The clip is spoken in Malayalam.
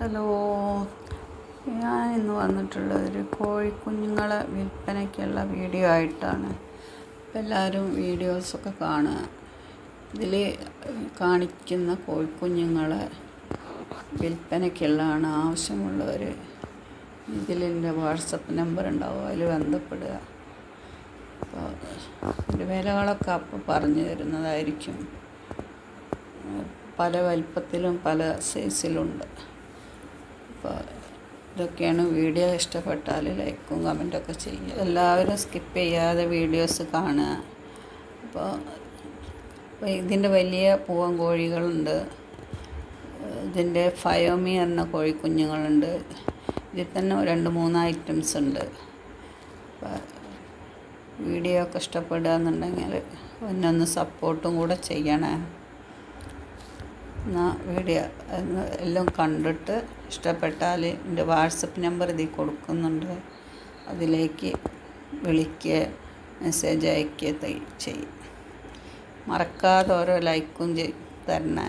ഹലോ ഞാൻ ഇന്ന് വന്നിട്ടുള്ളത് ഒരു കോഴിക്കുഞ്ഞുങ്ങളെ വിൽപ്പനയ്ക്കുള്ള വീഡിയോ ആയിട്ടാണ്. എല്ലാവരും വീഡിയോസൊക്കെ കാണുക. ഇതിൽ കാണിക്കുന്ന കോഴിക്കുഞ്ഞുങ്ങളെ വിൽപ്പനയ്ക്കുള്ളതാണ് ആവശ്യമുള്ളവർ ഇതിൽ എന്റെ വാട്സപ്പ് നമ്പർ ഉണ്ടാവും അതിൽ ബന്ധപ്പെടുക. അപ്പോൾ ഒരു വിലകളൊക്കെ അപ്പോൾ പറഞ്ഞു തരുന്നതായിരിക്കും. പല വലിപ്പത്തിലും പല സൈസിലുണ്ട്. അപ്പോൾ ഇതൊക്കെയാണ് വീഡിയോ ഇഷ്ടപ്പെട്ടാൽ ലൈക്കും കമന്റൊക്കെ ചെയ്യുക. എല്ലാവരും സ്കിപ്പ് ചെയ്യാതെ വീഡിയോസ് കാണുക. അപ്പോൾ ഇതിന്റെ വലിയ പൂവൻ കോഴികളുണ്ട്. ഇതിന്റെ ഫയോമി എന്ന കോഴിക്കുഞ്ഞുങ്ങളുണ്ട് ഇതിൽ തന്നെ രണ്ട് മൂന്ന് ഐറ്റംസ് ഉണ്ട്. വീഡിയോ ഒക്കെ ഇഷ്ടപ്പെടുക എന്നുണ്ടെങ്കിൽ ഒന്നൊന്ന് സപ്പോർട്ടും കൂടെ ചെയ്യണേ. എന്നാൽ വീഡിയോ എല്ലാം കണ്ടിട്ട് ഇഷ്ടപ്പെട്ടാൽ എന്റെ വാട്സപ്പ് നമ്പർ ഇതിൽ കൊടുക്കുന്നുണ്ട്. അതിലേക്ക് വിളിക്കുക മെസ്സേജ് അയക്കുക ചെയ്യും. മറക്കാതെ ഓരോ ലൈക്കും തരണേ.